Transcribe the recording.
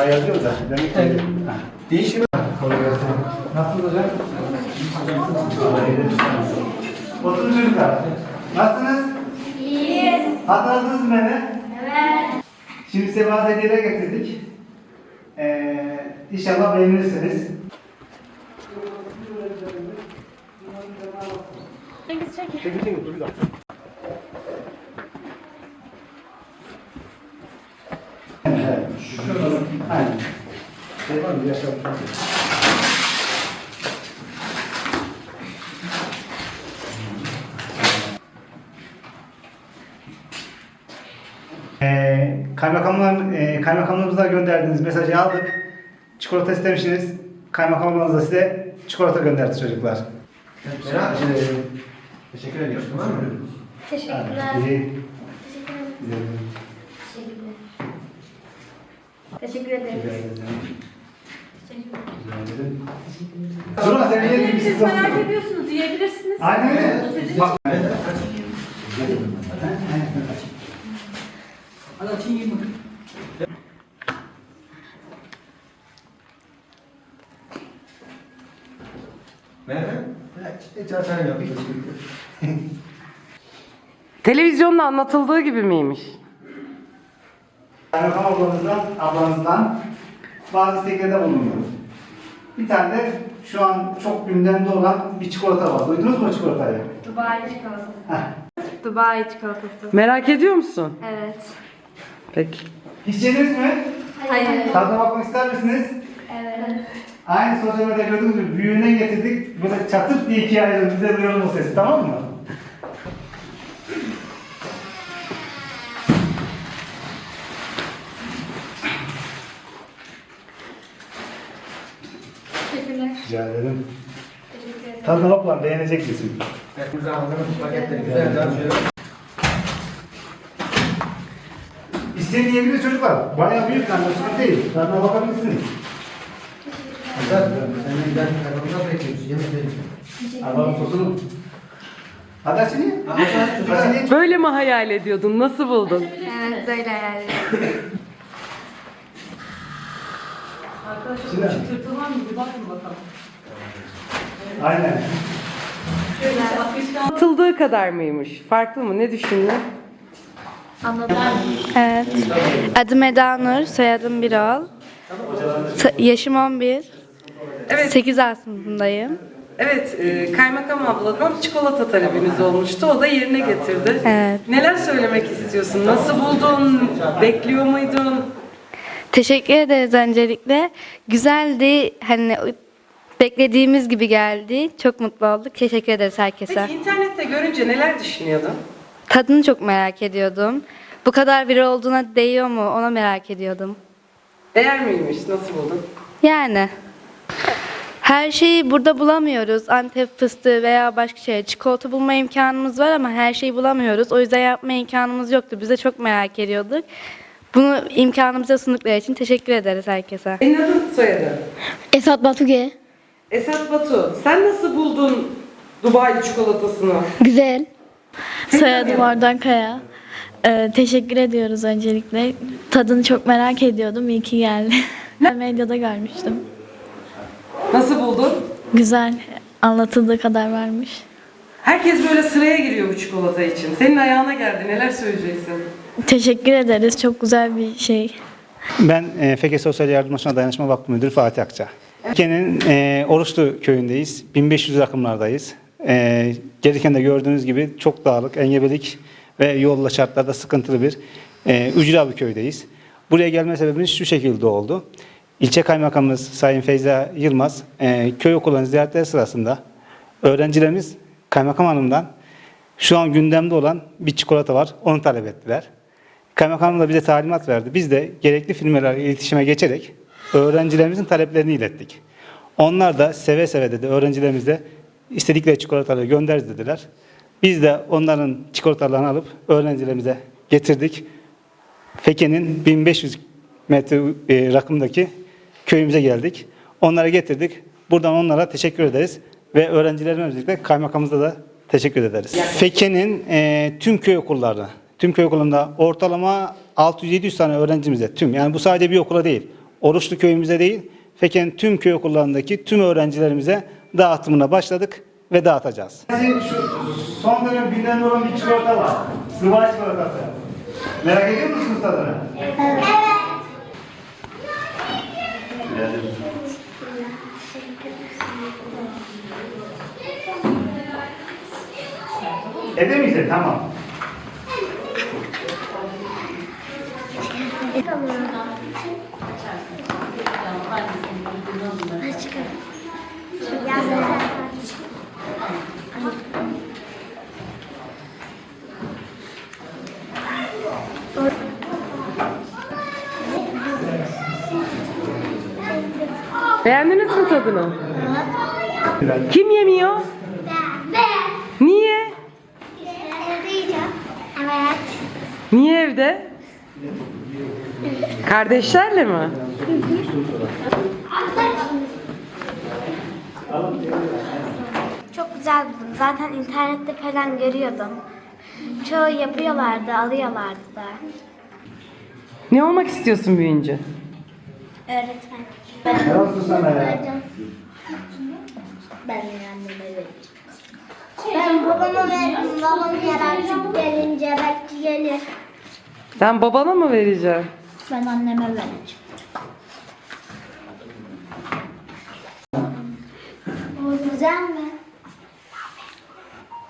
Ha yazıyor da. Demek ki. Ha. Değişim. Kolay gelsin. Nasılsınız hocam? Oturun çocuklar. Nasılsınız? İyiyiz. Hatırladınız mı beni? Evet. Şimdi size bazı hediyeler getirdik. Ee, inşallah beğenirsiniz. Cengiz çekil. Çekin çekin dur bir dakika. Evet. Aynen. Mı? Yaşar. Ee, kaymakamlar, e, kaymakamlığımıza gönderdiğiniz mesajı aldık. Çikolata istemişsiniz. Kaymakamlığımız da size çikolata gönderdi çocuklar. Merak e, Teşekkür ediyoruz. Tamam mı? Teşekkürler. İyi. Teşekkür ederiz. Rica Teşekkür ederim. Teşekkürler. Rica ederim. Durun sen niye Siz merak ediyorsunuz, yiyebilirsiniz. Aynen öyle. Bak. Merhaba. Hiç açarım yok. Televizyonda anlatıldığı gibi miymiş? Kaymakam ablanızdan, ablanızdan bazı isteklerde bulunuyoruz. Bir tane de şu an çok gündemde olan bir çikolata var. Duydunuz mu o çikolatayı? Dubai çikolatası. Heh. Dubai çikolatası. Merak ediyor musun? Evet. Peki. Hiç yediniz mi? Hayır. Tadına bakmak ister misiniz? Evet. Aynı sosyal medyada gördüğünüz gibi büyüğünden getirdik. Böyle çatırt diye ikiye ayrıldı. Bize o sesi tamam mı? Rica ederim. Tadına bak lan beğenecek misin? Hepimize anlamış paketleri güzel güzel şöyle. İsteyen yiyebilir çocuklar. Bayağı büyük lan. Sıkıntı değil. Tadına bakabilirsiniz. Güzel. Senin giden takımına bekliyoruz. Yemek verin. Allah'ın sosunu. Hadi ye. Böyle mi hayal ediyordun? Nasıl buldun? Evet böyle yani. Arkadaşlar Güzel. çıtırtılar mı? Bir bakın bakalım. Aynen. Anlatıldığı kadar mıymış? Farklı mı? Ne düşündün? Anladım. Evet. Adım Eda Nur, soyadım Birol. Sa- Yaşım 11. Evet. 8 A sınıfındayım. Evet, e, kaymakam abladan çikolata talebiniz olmuştu. O da yerine getirdi. Evet. Neler söylemek istiyorsun? Nasıl buldun? Bekliyor muydun? Teşekkür ederiz öncelikle. Güzeldi. Hani beklediğimiz gibi geldi. Çok mutlu olduk. Teşekkür ederiz herkese. Peki internette görünce neler düşünüyordun? Tadını çok merak ediyordum. Bu kadar viral olduğuna değiyor mu? Ona merak ediyordum. Değer miymiş? Nasıl buldun? Yani her şeyi burada bulamıyoruz. Antep fıstığı veya başka şey. Çikolata bulma imkanımız var ama her şeyi bulamıyoruz. O yüzden yapma imkanımız yoktu. Biz de çok merak ediyorduk. Bunu imkanımıza sundukları için teşekkür ederiz herkese. Senin adın soyadın. Esat Batuge. Esat Batu, sen nasıl buldun Dubai çikolatasını? Güzel. Soyadım Ardan Kaya. Ee, teşekkür ediyoruz öncelikle. Tadını çok merak ediyordum. İyi ki geldi. Medyada görmüştüm. Nasıl buldun? Güzel. Anlatıldığı kadar varmış. Herkes böyle sıraya giriyor bu çikolata için. Senin ayağına geldi. Neler söyleyeceksin? Teşekkür ederiz. Çok güzel bir şey. Ben e, Feke Sosyal Yardımlaşma Dayanışma Vakfı Müdürü Fatih Akça. Türkiye'nin e, Oruçlu köyündeyiz. 1500 rakımlardayız. E, gelirken de gördüğünüz gibi çok dağlık, engebelik ve yolla şartlarda sıkıntılı bir e, ücra bir köydeyiz. Buraya gelme sebebimiz şu şekilde oldu. İlçe Kaymakamımız Sayın Feyza Yılmaz e, köy okullarını ziyaretleri sırasında öğrencilerimiz Kaymakam Hanım'dan şu an gündemde olan bir çikolata var. Onu talep ettiler. Kaymakamım da bize talimat verdi. Biz de gerekli firmalarla iletişime geçerek öğrencilerimizin taleplerini ilettik. Onlar da seve seve dedi öğrencilerimiz de istedikleri çikolataları göndeririz dediler. Biz de onların çikolatalarını alıp öğrencilerimize getirdik. Feke'nin 1500 metre e, rakımdaki köyümüze geldik. Onlara getirdik. Buradan onlara teşekkür ederiz. Ve öğrencilerimizle birlikte kaymakamımıza da teşekkür ederiz. Feke'nin e, tüm köy okullarına, tüm köy okulunda ortalama 600-700 tane öğrencimize tüm yani bu sadece bir okula değil. Oruçlu köyümüze değil, Feken tüm köy okullarındaki tüm öğrencilerimize dağıtımına başladık ve dağıtacağız. Şu son dönem gündemde olan bir çikolata var. Dubai çikolatası. Merak ediyor musunuz tadını? Evde miyiz? Tamam. Beğendiniz mi tadını? Kim yemiyor? Ben. Niye? Evde yiyeceğim. Evet. Niye evde? Kardeşlerle mi? Çok güzel buldum. Zaten internette falan görüyordum. Çoğu yapıyorlardı, alıyorlardı da. Ne olmak istiyorsun büyüyünce? Öğretmen. Sana ya. Ben de anneme vereceğim. Ben babama veririm. Babam yer artık gelince belki gelir. Sen babana mı vereceksin? Ben anneme vereceğim. O güzel mi?